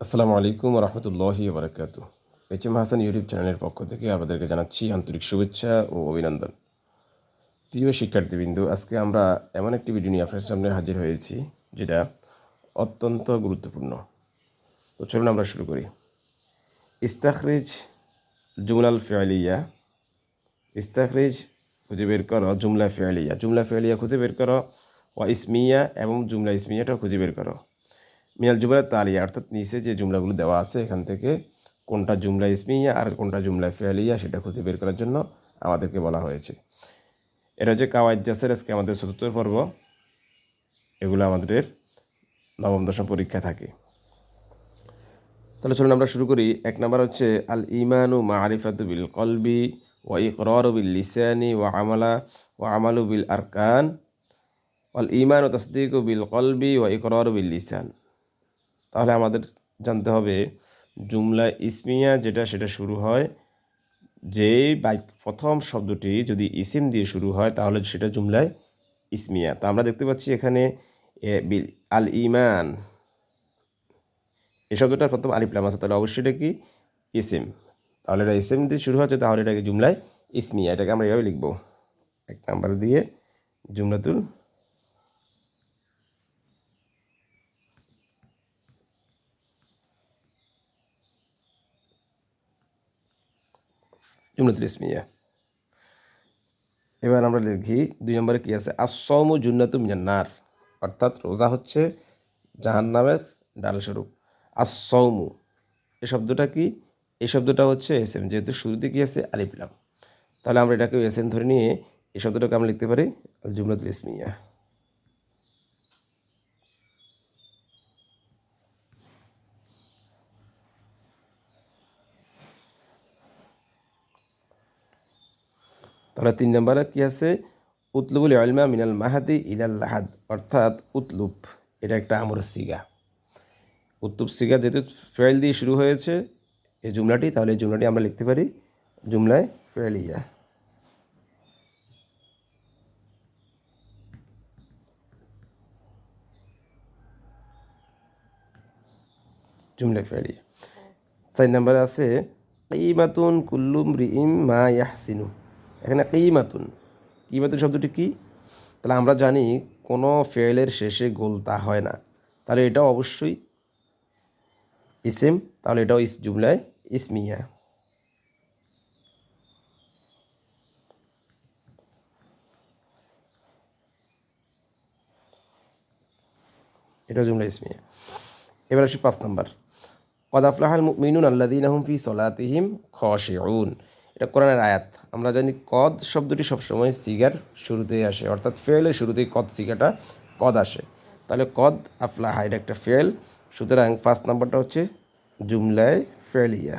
আসসালামু আলাইকুম রহমতুল্লাহি বারকাত এইচ এম হাসান ইউটিউব চ্যানেলের পক্ষ থেকে আপনাদেরকে জানাচ্ছি আন্তরিক শুভেচ্ছা ও অভিনন্দন। প্রিয় শিক্ষার্থীবৃন্দ, আজকে আমরা এমন একটি ভিডিও নিয়ে আপনার সামনে হাজির হয়েছি, যেটা অত্যন্ত গুরুত্বপূর্ণ। তো চলুন আমরা শুরু করি। ইস্তাখরিজ জুমলাল ফেয়ালিয়া ইস্তাখরিজ খুঁজে বের করো জুমলা ফেয়ালিয়া জুমলা ফেয়ালিয়া খুঁজে বের করো, ওয়া ইসমিয়া এবং জুমলা ইসমিয়াটাও খুঁজে বের করো। মিনাল জুমলা তালিয়া অর্থাৎ নিচে যে জুমলাগুলো দেওয়া আছে এখান থেকে কোনটা জুমলা ইসমিয়া আর কোনটা জুমলা ফেয়ালিয়া সেটা খুঁজে বের করার জন্য আমাদেরকে বলা হয়েছে। এটা হচ্ছে কাওয়াইদ জাসের আজকে আমাদের চতুর্থ পর্ব। এগুলো আমাদের নবম, দশম পরীক্ষা থাকে। তাহলে চলুন আমরা শুরু করি। এক নম্বর হচ্ছে, আল ইমানু মারিফাতু বিল কলবি ওয়া ইকরারু বিল লিসানি ওয়া আমালা ওয়া আমালু বিল আরকান। ওয়াল ইমান ও তসদিকু বিল কলবি ওয়া ইকরারু বিল লিসান। তাহলে আমাদের জানতে হবে জুমলা ইসমিয়া যেটা, সেটা শুরু হয় যে বাইক প্রথম শব্দটি যদি ইসিম দিয়ে শুরু হয়, তাহলে সেটা জুমলায় ইসমিয়া। তা আমরা দেখতে পাচ্ছি এখানে আল ইমান। এই শব্দটার প্রথম আলিফলাম আছে, তাহলে অবশ্যই এটা কি? ইসিম। তাহলে এটা ইসিম দিয়ে শুরু হচ্ছে, তাহলে এটাকে জুমলায় ইসমিয়া, এটাকে আমরা এভাবে লিখব। এক নাম্বার দিয়ে জুমলাতুল জুমলাতুল ইসমিয়া এবার আমরা লিখি, দুই নম্বরে কী আছে? আসমু জুন্নাতু মিনান্নার অর্থাৎ রোজা হচ্ছে জাহান নামের ডাল স্বরূপ। আসমু এই শব্দটা কি? এই শব্দটা হচ্ছে এস এম যেহেতু শুরুতে কী আছে? আলিফলাম তাহলে আমরা এটাকে এস এম ধরে নিয়ে এই শব্দটাকে আমরা লিখতে পারি জুমলাতুল ইসমিয়া। তাহলে তিন নম্বরে কী আছে? উতলুবুল আলমা মিনাল মাহাদি ইলাল লাহাদ, অর্থাৎ উতলুব, এটা একটা আমর সিগা। উতলুব সিগা যেহেতু ফেল দিয়ে শুরু হয়েছে, এই জুমলাটি, তাহলে এই জুমলাটি আমরা লিখতে পারি জুমলায় ফেলিয়া জুমলায় ফেলিয়া চার নম্বরে আছে, ইমাতুন কুল্লুম রিম মা ইয়াহসিনু। এখানে কিমাতুন। কিমাতুন শব্দটি কি? তাহলে আমরা জানি কোনো ফেলের শেষে গোলতা হয় না। তাহলে এটাও অবশ্যই ইসেম, তাহলে এটাও ইস, জুমলায় ইসমিয়া। এটা জুমলা ইসমিয়া। এবার আসি পাঁচ নম্বর। কদাফলাহাল মিনুন আল্লাদিন আহম ফি সলাতিহিম খশেউন। এটা কোরআনের আয়াত। আমরা জানি কদ শব্দটি সবসময় সিগার শুরুতেই আসে, অর্থাৎ ফেলের শুরুতেই কদ সিগাটা, কদ আসে। তাহলে কদ আফলাহা, এটা একটা ফেল সুতরাং ফার্স্ট নাম্বারটা হচ্ছে জুমলায় ফেলিয়া